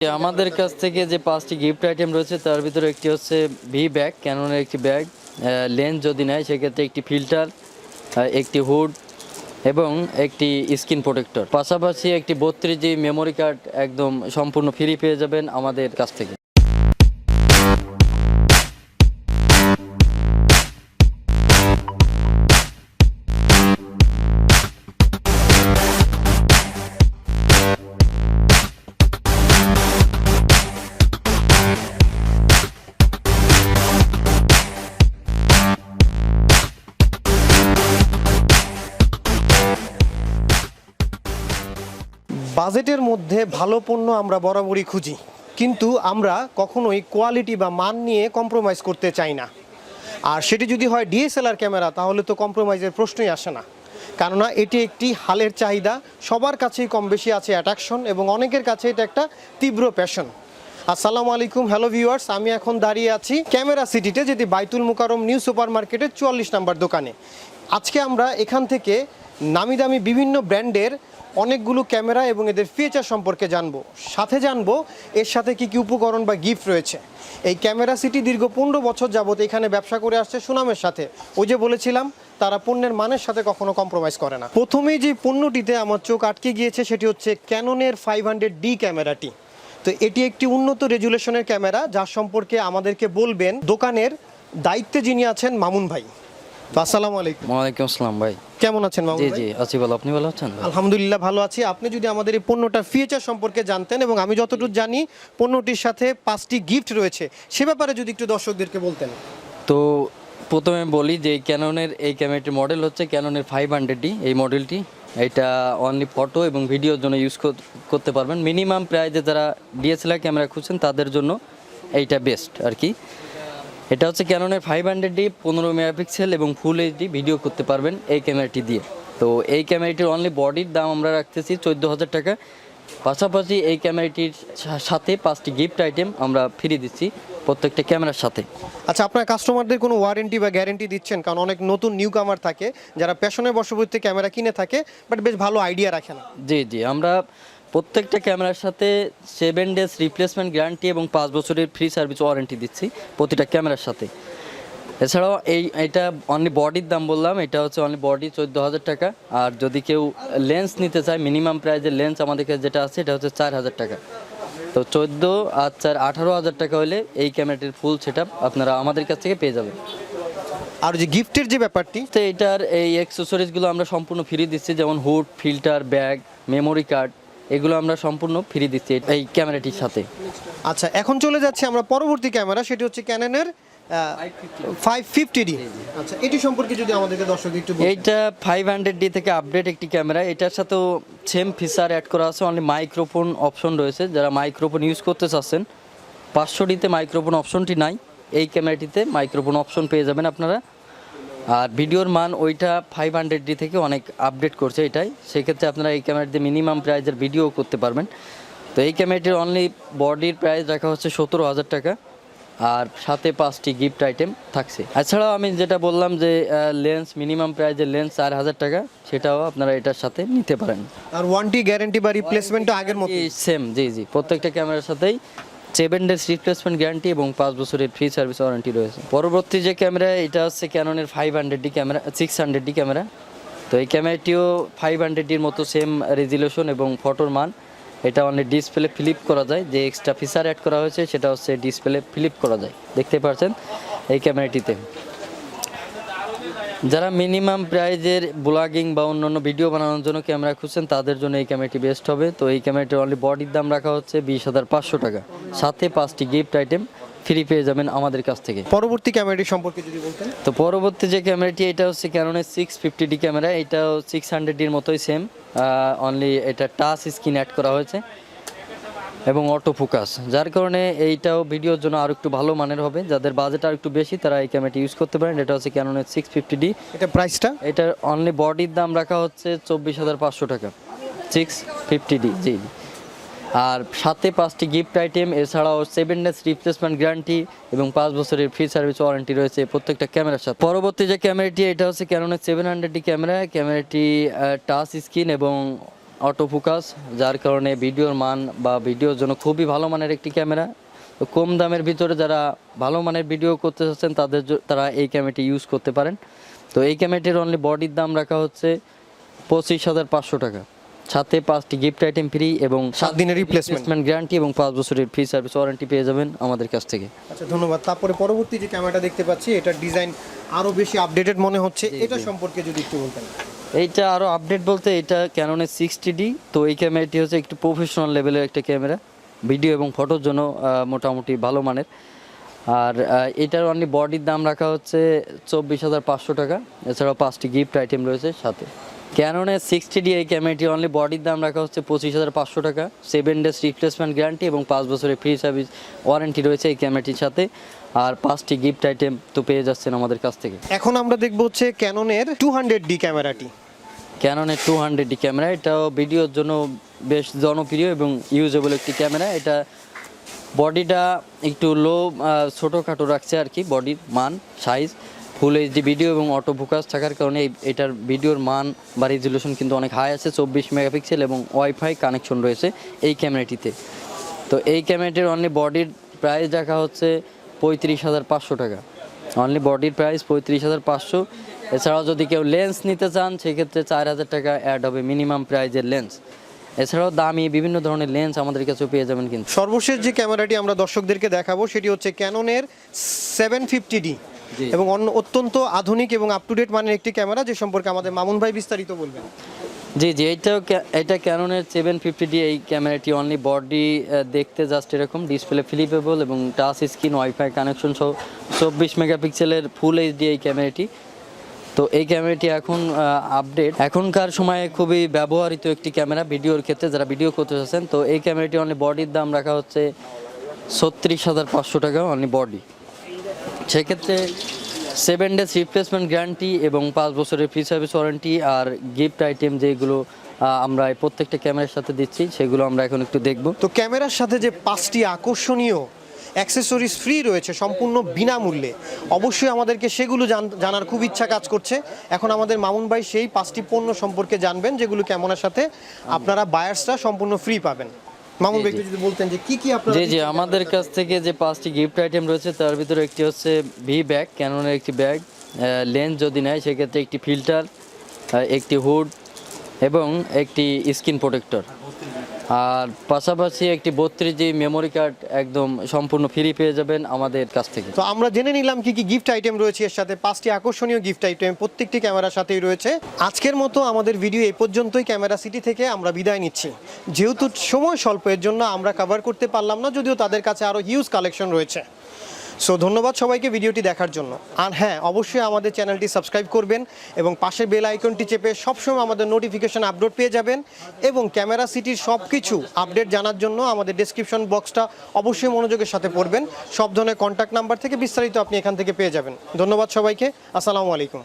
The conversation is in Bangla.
আমাদের কাছ থেকে যে পাঁচটি গিফট আইটেম রয়েছে, তার ভিতরে একটি হচ্ছে ভি ব্যাগ ক্যাননের একটি ব্যাগ লেন্স যদি নেয়, সেক্ষেত্রে একটি ফিল্টার একটি হুড এবং একটি স্ক্রিন প্রোটেক্টর পাশাপাশি একটি বত্রিশ জি মেমোরি কার্ড একদম সম্পূর্ণ ফ্রি পেয়ে যাবেন আমাদের কাছ থেকে। বাজেটের মধ্যে ভালো পণ্য আমরা বরাবরই খুঁজি। কিন্তু আমরা কখনোই কোয়ালিটি বা মান নিয়ে কম্প্রোমাইজ করতে চাই না। আর সেটি যদি হয় ডিএসএলআর ক্যামেরা, তাহলে তো কম্প্রোমাইজের প্রশ্নই আসে না। কেননা এটি একটি হালের চাহিদা, সবার কাছেই কম বেশি আছে অ্যাট্রাকশন এবং অনেকের কাছে এটা একটা তীব্র প্যাশন আসসালামু আলাইকুম হ্যালো ভিউয়ার্স আমি এখন দাঁড়িয়ে আছি ক্যামেরা সিটিতে, যেটি বাইতুল মুকারম নিউ সুপার মার্কেটের চুয়াল্লিশ নাম্বার দোকানে। আজকে আমরা এখান থেকে নামি দামি বিভিন্ন ব্র্যান্ডের অনেকগুলো ক্যামেরা এবং এদের ফিচার সম্পর্কে জানব। সাথে জানব, এর সাথে কি কি উপকরণ বা গিফট রয়েছে। এই ক্যামেরা সিটি দীর্ঘ পনেরো বছর যাবত এখানে ব্যবসা করে আসছে সুনামের সাথে। ওই যে বলেছিলাম, তারা পণ্যের মানের সাথে কখনো কম্প্রোমাইজ করে না। প্রথমেই যে পণ্যটিতে আমার চোখ আটকে গিয়েছে সেটি হচ্ছে ক্যাননের ফাইভ হান্ড্রেড ডি ক্যামেরাটি। তো এটি একটি উন্নত রেজুলেশনের ক্যামেরা, যার সম্পর্কে আমাদেরকে বলবেন দোকানের দায়িত্বে যিনি আছেন মামুন ভাই। তো আসসালামু আলাইকুম। ওয়ালাইকুম আসসালাম ভাই। কেমন আছেন মামুন জি জি আছি ভালো। আপনি ভালো আছেন? আলহামদুলিল্লাহ ভালো আছি। আপনি যদি আমাদের এই পণ্যটার ফিচার সম্পর্কে জানতেন এবং আমি যতটুকু জানি পণ্যটির সাথে পাঁচটি গিফট রয়েছে। সে ব্যাপারে যদি একটু দর্শকদেরকে বলতেন। তো প্রথমে বলি যে ক্যাননের এই ক্যামেরাটির মডেল হচ্ছে ক্যাননের ফাইভ হান্ড্রেডটি এই মডেলটি এটা অনলি ফটো এবং ভিডিওর জন্য ইউজ করতে পারবেন। মিনিমাম প্রাইজে যারা ডিএসএলআর ক্যামেরা খুঁজছেন তাদের জন্য এইটা বেস্ট আর কি। এটা হচ্ছে ক্যাননের ফাইভ হান্ড্রেডটি পনেরো মেগাপিক্সেল এবং ফুল এইচডি ভিডিও করতে পারবেন এই ক্যামেরাটি দিয়ে। তো এই ক্যামেরাটির অনলি বডির দাম আমরা রাখতেছি চোদ্দ হাজার টাকা। পাশাপাশি এই ক্যামেরাটির সাথে পাঁচটি গিফট আইটেম আমরা ফ্রি দিচ্ছি প্রত্যেকটা ক্যামেরার সাথে। আচ্ছা আপনার কাস্টমারদের কোনো ওয়ারেন্টি বা গ্যারেন্টি দিচ্ছেন? কারণ অনেক নতুন নিউ কামার থাকে যারা প্যাশনের বশবর্তী ক্যামেরা কিনে থাকে বাট বেশ ভালো আইডিয়া রাখে না। জি জি আমরা প্রত্যেকটা ক্যামেরার সাথে সেভেন ডেজ রিপ্লেসমেন্ট গ্যারান্টি এবং পাঁচ বছরের ফ্রি সার্ভিস ওয়ারেন্টি দিচ্ছি প্রতিটা ক্যামেরার সাথে। এছাড়াও এই এটা অনলি বডির দাম বললাম এটা হচ্ছে অনলি বডি চোদ্দ হাজার টাকা। আর যদি কেউ লেন্স নিতে চায় মিনিমাম প্রাইজের লেন্স আমাদের কাছে যেটা আছে এটা হচ্ছে চার হাজার টাকা। তো চোদ্দ আর চার আঠারো হাজার টাকা হলে এই ক্যামেরাটির ফুল সেট আপনারা আমাদের কাছ থেকে পেয়ে যাবেন। আর যে গিফটের যে ব্যাপারটি? তো এটার এই অ্যাক্সেসরিজগুলো আমরা সম্পূর্ণ ফ্রি দিচ্ছি যেমন hood filter bag memory card এগুলো আমরা সম্পূর্ণ ফ্রি দিচ্ছি এই ক্যামেরাটির সাথে। আচ্ছা এখন চলে যাচ্ছে আমরা পরবর্তী ক্যামেরা সেটি হচ্ছে ক্যানেনের ফাইভ ফিফটি ডি আচ্ছা এটি সম্পর্কে যদি আমাদেরকে দর্শক একটু এইটা ফাইভ হান্ড্রেড ডি থেকে আপডেট একটি ক্যামেরা। এটার সাথেও সেম ফিচার অ্যাড করা আছে অনলি মাইক্রোফোন অপশন রয়েছে। যারা মাইক্রোফোন ইউজ করতে চাচ্ছেন পাঁচশো ডিতে মাইক্রোফোন অপশনটি নাই। এই ক্যামেরাটিতে মাইক্রোফোন অপশন পেয়ে যাবেন আপনারা। আর ভিডিওর মান ওইটা ফাইভ হান্ড্রেড ডি থেকে অনেক আপডেট করছে এটাই। সেক্ষেত্রে আপনারা এই ক্যামেরা দিয়ে মিনিমাম প্রাইজের ভিডিও করতে পারবেন। তো এই ক্যামেরাটির অনলি বডির প্রাইস রাখা হচ্ছে সতেরো হাজার টাকা। আর সাথে পাঁচটি গিফট আইটেম থাকছে। এছাড়াও আমি যেটা বললাম যে লেন্স মিনিমাম প্রাইজের লেন্স চার হাজার টাকা সেটাও আপনারা এটার সাথে নিতে পারেন। আর ওয়ান্টি গ্যারেন্টি বা রিপ্লেসমেন্ট আগের মতো সেম জি জি প্রত্যেকটা ক্যামেরার সাথেই সেভেন ডেজ রিপ্লেসমেন্ট গ্যারান্টি এবং পাঁচ বছরের ফ্রি সার্ভিস ওয়ারেন্টি রয়েছে। পরবর্তী যে ক্যামেরা এটা হচ্ছে ক্যাননের five hundred D camera six hundred D camera তো এই ক্যামেরাটিও ফাইভ হান্ড্রেডটির মতো সেম রেজুলেশন এবং ফটোর মান। এটা অনেক ডিসপ্লে ফ্লিপ করা যায়, যে এক্সট্রা ফিচার অ্যাড করা হয়েছে, সেটা হচ্ছে ডিসপ্লে ফ্লিপ করা যায়। দেখতে পাচ্ছেন এই ক্যামেরাটিতে যারা মিনিমাম প্রাইজের ব্লগিং বা অন্যান্য ভিডিও বানানোর জন্য ক্যামেরা খুঁজছেন তাদের জন্য এই ক্যামেরাটি বেস্ট হবে। তো এই ক্যামেরাটির অনলি বডির দাম রাখা হচ্ছে বিশ হাজার পাঁচশো টাকা। সাথে পাঁচটি গিফট আইটেম ফ্রি পেয়ে যাবেন আমাদের কাছ থেকে। পরবর্তী ক্যামেরাটি সম্পর্কে যদি বলতেন। তো পরবর্তী যে ক্যামেরাটি এটা হচ্ছে ক্যাননের সিক্স ফিফটি ডি ক্যামেরা এটাও সিক্স হান্ড্রেডটির মতোই সেম অনলি এটা টাচ স্ক্রিন অ্যাড করা হয়েছে। এবং অটো ফোকাস যার কারণে এইটাও ভিডিওর জন্য আর একটু ভালো মানের হবে। যাদের বাজেট আর একটু বেশি তারা এই ক্যামেরাটি ইউজ করতে পারেন। এটা হচ্ছে ক্যাননের সিক্স ফিফটি ডি এটা প্রাইসটা এটার অনলি বডির দাম রাখা হচ্ছে চব্বিশ হাজার পাঁচশো টাকা। Six fifty D G. আর সাথে পাঁচটি গিফট আইটেম এছাড়াও সেভেন ডেজ রিপ্লেসমেন্ট গ্যারান্টি এবং পাঁচ বছরের ফ্রি সার্ভিস ওয়ারেন্টি রয়েছে প্রত্যেকটা ক্যামেরার সাথে। পরবর্তী যে ক্যামেরাটি এটা হচ্ছে ক্যাননের সেভেন হান্ড্রেড ডি ক্যামেরা ক্যামেরাটি টাচ স্ক্রিন এবং অটো ফোকাস যার কারণে ভিডিওর মান বা ভিডিওর জন্য খুবই ভালো মানের একটি ক্যামেরা। তো কম দামের ভিতরে যারা ভালো মানের ভিডিও করতে চাচ্ছেন তাদের তারা এই ক্যামেরাটি ইউজ করতে পারেন। তো এই ক্যামেরাটির অনলি বডির দাম রাখা হচ্ছে পঁচিশ হাজার পাঁচশো টাকা। সাথে পাঁচটি গিফট আইটেম ফ্রি এবং সাত দিনের। রিপ্লেসমেন্ট গ্যারান্টি এবং পাঁচ বছরের ফ্রি সার্ভিস ওয়ারেন্টি পেয়ে যাবেন আমাদের কাছ থেকে। আচ্ছা ধন্যবাদ। তারপরে পরবর্তী যে ক্যামেরাটা দেখতে পাচ্ছি এটার ডিজাইন আরও বেশি আপডেটেড মনে হচ্ছে। এটা সম্পর্কে যদি একটু বলতেন। এইটা আরও আপডেট বলতে এটা ক্যাননের সিক্সটি ডি তো এই ক্যামেরাটি হচ্ছে একটু প্রফেশনাল লেভেলের একটা ক্যামেরা ভিডিও এবং ফটোর জন্য মোটামুটি ভালো মানের। আর এটার অনলি বডির দাম রাখা হচ্ছে চব্বিশ হাজার পাঁচশো টাকা। এছাড়াও পাঁচটি গিফট আইটেম রয়েছে সাথে। ক্যাননের সিক্সটি ডি এই ক্যামেরাটি অনলি বডির দাম রাখা হচ্ছে পঁচিশ হাজার পাঁচশো টাকা। সেভেন ডেজ রিপ্লেসমেন্ট গ্যারান্টি এবং পাঁচ বছরের ফ্রি সার্ভিস ওয়ারেন্টি রয়েছে এই ক্যামেরাটির সাথে। আর পাঁচটি গিফট আইটেম তো পেয়ে যাচ্ছেন আমাদের কাছ থেকে। এখন আমরা দেখব হচ্ছে ক্যাননের টু হান্ড্রেড ডি ক্যামেরাটি। ক্যাননের টু হান্ড্রেড ডি ক্যামেরা এটাও ভিডিওর জন্য বেশ জনপ্রিয় এবং ইউজেবল একটি ক্যামেরা। এটা বডিটা একটু লো ছোটোখাটো রাখছে আর কি বডির মান সাইজ ফুল এইচডি ভিডিও এবং অটো ফোকাস থাকার কারণে এই- এটার ভিডিওর মান বা রেজুলেশন কিন্তু অনেক হাই আছে চব্বিশ মেগাপিক্সেল এবং ওয়াইফাই কানেকশন রয়েছে এই ক্যামেরাটিতে। তো এই ক্যামেরাটির অনলি বডির প্রাইস রাখা হচ্ছে পঁয়ত্রিশ হাজার পাঁচশো টাকা। অনলি বডির প্রাইস পঁয়ত্রিশ হাজার পাঁচশো। এছাড়াও যদি কেউ লেন্স নিতে চান সেক্ষেত্রে চার হাজার টাকা অ্যাড হবে মিনিমাম প্রাইজের লেন্স এছাড়াও দামি বিভিন্ন ধরনের লেন্স আমাদের কাছে পেয়ে যাবেন কিন্তু। সর্বশেষ যে ক্যামেরাটি আমরা দর্শকদেরকে দেখাবো সেটি হচ্ছে ক্যাননের সেভেন ফিফটি ডি এবং অন্য অত্যন্ত আধুনিক এবং আপ টু ডেট মানের একটি ক্যামেরা যে সম্পর্কে আমাদের মামুন ভাই বিস্তারিত বলবেন। জি জি, এইটাও এটা ক্যাননের সেভেন ফিফটি ডি এই ক্যামেরাটি অনলি বডি দেখতে জাস্ট এরকম ডিসপ্লে ফ্লিপেবল এবং টাচ স্ক্রিন ওয়াইফাই কানেকশন সহ চব্বিশ মেগাপিক্সেলের ফুল এইচডি এই ক্যামেরাটি তো এই ক্যামেরাটি এখন আপডেট এখনকার সময়ে খুবই ব্যবহৃত একটি ক্যামেরা ভিডিওর ক্ষেত্রে, যারা ভিডিও করতে চাচ্ছেন, তো এই ক্যামেরাটি অনলি বডির দাম রাখা হচ্ছে ছত্রিশ হাজার পাঁচশো টাকা অনলি বডি সেক্ষেত্রে সেভেন ডেজ রিপ্লেসমেন্ট গ্যারান্টি এবং পাঁচ বছরের ফ্রি সার্ভিস ওয়ারেন্টি আর গিফট আইটেম যেগুলো আমরা প্রত্যেকটা ক্যামেরার সাথে দিচ্ছি, সেগুলো আমরা এখন একটু দেখব। তো ক্যামেরার সাথে যে পাঁচটি আকর্ষণীয় অ্যাক্সেসরিজ ফ্রি রয়েছে, সম্পূর্ণ বিনামূল্যে, অবশ্যই আমাদেরকে সেগুলো জানার খুব ইচ্ছা কাজ করছে। এখন আমাদের মামুন ভাই সেই পাঁচটি পণ্য সম্পর্কে জানবেন, যেগুলো ক্যামেরার সাথে আপনারা বায়ার্সরা সম্পূর্ণ ফ্রি পাবেন। মামুন ভাই যদি বলতেন যে কি কি আপনারা জি জি আমাদের কাছ থেকে যে পাঁচটি গিফট আইটেম রয়েছে তার ভিতরে একটি হচ্ছে ভি ব্যাগ ক্যাননের একটি ব্যাগ লেন্স যদি নেয় সেক্ষেত্রে একটি ফিল্টার একটি হুড এবং একটি স্কিন প্রোটেক্টর আর পাশাপাশি একটি বত্রিশ জি মেমোরি কার্ড একদম সম্পূর্ণ ফ্রি পেয়ে যাবেন আমাদের কাছ থেকে। তো আমরা জেনে নিলাম কি কি গিফট আইটেম রয়েছে, এর সাথে পাঁচটি আকর্ষণীয় গিফট আইটেম প্রত্যেকটি ক্যামেরার সাথেই রয়েছে। আজকের মতো আমাদের ভিডিও এই পর্যন্তই ক্যামেরা সিটি থেকে আমরা বিদায় নিচ্ছি। যেহেতু সময় স্বল্প, এর জন্য আমরা কভার করতে পারলাম না, যদিও তাদের কাছে আরও হিউজ কালেকশন রয়েছে। সো ধন্যবাদ সবাইকে ভিডিওটি দেখার জন্য। আর হ্যাঁ অবশ্যই আমাদের চ্যানেলটি সাবস্ক্রাইব করবেন এবং পাশে বেল আইকনটি চেপে সবসময় আমাদের নোটিফিকেশান আপডেট পেয়ে যাবেন এবং ক্যামেরা সিটির সব কিছু আপডেট জানার জন্য আমাদের ডিসক্রিপশন বক্সটা অবশ্যই মনোযোগের সাথে পড়বেন। সব ধরনের কন্ট্যাক্ট নাম্বার থেকে বিস্তারিত আপনি এখান থেকে পেয়ে যাবেন। ধন্যবাদ সবাইকে। আসসালামু আলাইকুম।